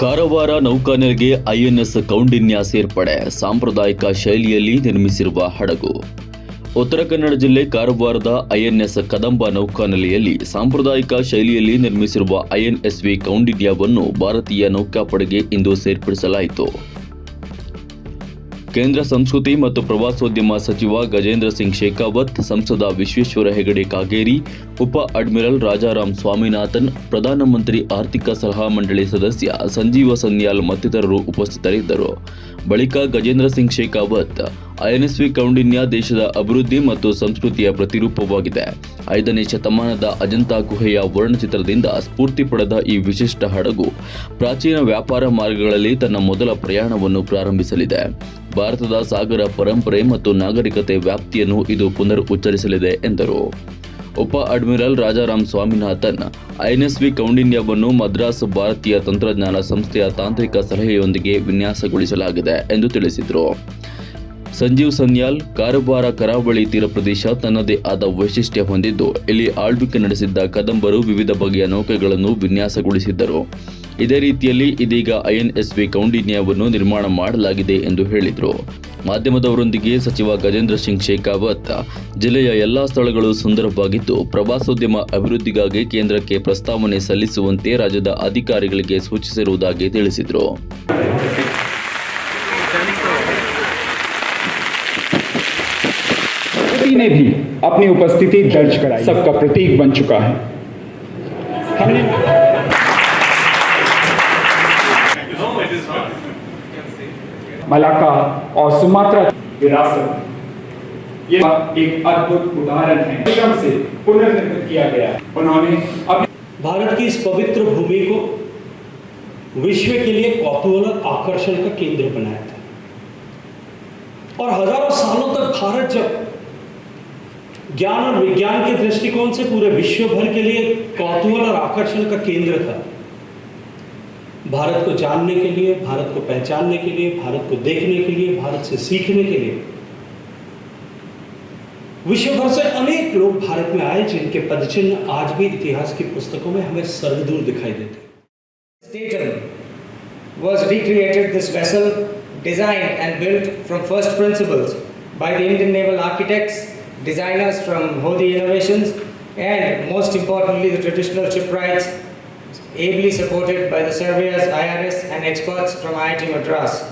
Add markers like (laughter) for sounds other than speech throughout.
Karwar ನೌಕಾನೆಲೆಗೆ INS Kaundinya ಸೇರ್ಪಡೆ, ಸಾಂಪ್ರದಾಯಿಕ ಶೈಲಿಯಲ್ಲಿ ನಿರ್ಮಿಸಿರುವ ಹಡಗು. ಉತ್ತರ ಕನ್ನಡ ಜಿಲ್ಲೆ ಕಾರವಾರದ ಐಎನ್ಎಸ್ ಕದಂಬ ನೌಕಾನೆಲೆಯಲ್ಲಿ ಸಾಂಪ್ರದಾಯಿಕ ಶೈಲಿಯಲ್ಲಿ ನಿರ್ಮಿಸಿರುವ ಐಎನ್ಎಸ್ವಿ ಕೌಂಡಿನ್ಯವನ್ನು ಭಾರತೀಯ ನೌಕಾಪಡೆಗೆ ಇಂದು ಸೇರ್ಪಡಿಸಲಾಯಿತು. ಕೇಂದ್ರ ಸಂಸ್ಕೃತಿ ಮತ್ತು ಪ್ರವಾಸೋದ್ಯಮ ಸಚಿವ ಗಜೇಂದ್ರ ಸಿಂಗ್ ಶೇಖಾವತ್, ಸಂಸದ ವಿಶ್ವೇಶ್ವರ ಹೆಗಡೆ ಕಾಗೇರಿ, ಉಪ ಅಡ್ಮಿರಲ್ ರಾಜಾರಾಮ್ ಸ್ವಾಮಿನಾಥನ್, ಪ್ರಧಾನಮಂತ್ರಿ ಆರ್ಥಿಕ ಸಲಹಾ ಮಂಡಳಿ ಸದಸ್ಯ ಸಂಜೀವ ಸನ್ಯಾಲ್ ಮತ್ತಿತರರು ಉಪಸ್ಥಿತರಿದ್ದರು. ಬಳಿಕ ಗಜೇಂದ್ರ ಸಿಂಗ್ ಶೇಖಾವತ್, ಐಎನ್ಎಸ್ವಿ ಕೌಂಡಿನ್ಯ ದೇಶದ ಅಭಿವೃದ್ಧಿ ಮತ್ತು ಸಂಸ್ಕೃತಿಯ ಪ್ರತಿರೂಪವಾಗಿದೆ. ಐದನೇ ಶತಮಾನದ ಅಜಂತಾ ಗುಹೆಯ ವರ್ಣಚಿತ್ರದಿಂದ ಸ್ಫೂರ್ತಿ ಪಡೆದ ಈ ವಿಶಿಷ್ಟ ಹಡಗು ಪ್ರಾಚೀನ ವ್ಯಾಪಾರ ಮಾರ್ಗಗಳಲ್ಲಿ ತನ್ನ ಮೊದಲ ಪ್ರಯಾಣವನ್ನು ಪ್ರಾರಂಭಿಸಲಿದೆ. ಭಾರತದ ಸಾಗರ ಪರಂಪರೆ ಮತ್ತು ನಾಗರಿಕತೆ ವ್ಯಾಪ್ತಿಯನ್ನು ಇದು ಪುನರ್ ಉಚ್ಚರಿಸಲಿದೆ ಎಂದರು. ಉಪ ಅಡ್ಮಿರಲ್ ರಾಜಾರಾಮ್ ಸ್ವಾಮಿನಾಥನ್, ಐಎನ್ಎಸ್ವಿ ಕೌಂಡಿನ್ಯವನ್ನು ಮದ್ರಾಸ್ ಭಾರತೀಯ ತಂತ್ರಜ್ಞಾನ ಸಂಸ್ಥೆಯ ತಾಂತ್ರಿಕ ಸಲಹೆಯೊಂದಿಗೆ ವಿನ್ಯಾಸಗೊಳಿಸಲಾಗಿದೆ ಎಂದು ತಿಳಿಸಿದರು. ಸಂಜೀವ್ ಸನ್ಯಾಲ್, ಕಾರವಾರ ಕರಾವಳಿ ತೀರ ಪ್ರದೇಶ ತನ್ನದೇ ಆದ ವೈಶಿಷ್ಟ್ಯ ಹೊಂದಿದ್ದು, ಇಲ್ಲಿ ಆಳ್ವಿಕೆ ನಡೆಸಿದ್ದ ಕದಂಬರು ವಿವಿಧ ಬಗೆಯ ನೌಕೆಗಳನ್ನು ವಿನ್ಯಾಸಗೊಳಿಸಿದ್ದರು. ಇದೇ ರೀತಿಯಲ್ಲಿ ಇದೀಗ ಐಎನ್ಎಸ್ವಿ ಕೌಂಡಿನ್ಯವನ್ನು ನಿರ್ಮಾಣ ಮಾಡಲಾಗಿದೆ ಎಂದು ಹೇಳಿದರು ಮಾಧ್ಯಮದವರೊಂದಿಗೆ ಸಚಿವ ಗಜೇಂದ್ರ ಸಿಂಗ್ ಶೇಖಾವತ್ ಜಿಲ್ಲೆಯ ಎಲ್ಲಾ ಸ್ಥಳಗಳು ಸುಂದರವಾಗಿದ್ದು ಪ್ರವಾಸೋದ್ಯಮ ಅಭಿವೃದ್ಧಿಗಾಗಿ ಕೇಂದ್ರಕ್ಕೆ ಪ್ರಸ್ತಾವನೆ ಸಲ್ಲಿಸುವಂತೆ ರಾಜ್ಯದ ಅಧಿಕಾರಿಗಳಿಗೆ ಸೂಚಿಸಿರುವುದಾಗಿ ತಿಳಿಸಿದರು मोदी ने भी अपनी उपस्थिति दर्ज कराई सबका प्रतीक बन चुका है मलाका और सुमात्रा विरासत। ये एक अद्भुत उदाहरण है। श्रम से पुनर्निर्मित किया गया। उन्होंने अपने भारत की इस पवित्र भूमि को विश्व के लिए कौतूहल और आकर्षण का केंद्र बनाया था। और हज़ारों सालों तक भारत जब ज्ञान और विज्ञान के दृष्टिकोण से पूरे विश्व भर के लिए कौतूहल और आकर्षण का केंद्र था भारत को जानने के लिए भारत को पहचानने के लिए भारत को देखने के लिए भारत से सीखने के लिए विश्व भर से अनेक लोग भारत में आए जिनके पदचिन्ह आज भी इतिहास की पुस्तकों में हमें सर्वदूर दिखाई देते हैं was recreated this vessel, designed and built from first principles by the Indian naval architects, designers from Hodi Innovations, and most importantly, the traditional shipwrights, ably supported by the surveyors, IRS, and experts from IIT Madras.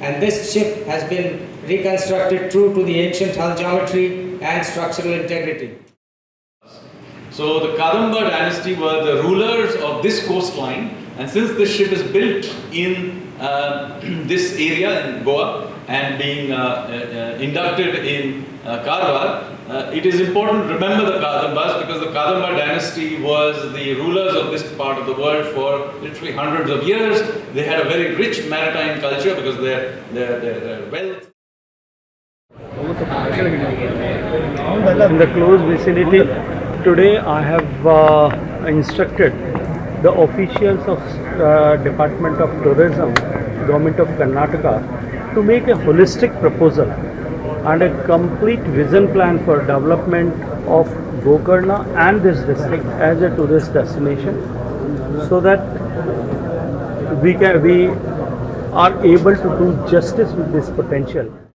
And this ship has been reconstructed true to the ancient hull geometry and structural integrity. So the Kadamba dynasty were the rulers of this coastline, and since this ship is built in uh, (clears throat) this area in Goa and being uh, uh, uh, inducted in uh, Karwar, uh, it is important to remember the Kadambas because the Kadamba dynasty was the rulers of this part of the world for literally hundreds of years. They had a very rich maritime culture because their, their, their, their wealth. in the close vicinity. Today I have uh, instructed the officials of uh, Department of Tourism, Government of Karnataka to make a holistic proposal and a complete vision plan for development of Gokarna and this district as a tourist destination so that we can we are able to do justice with this potential.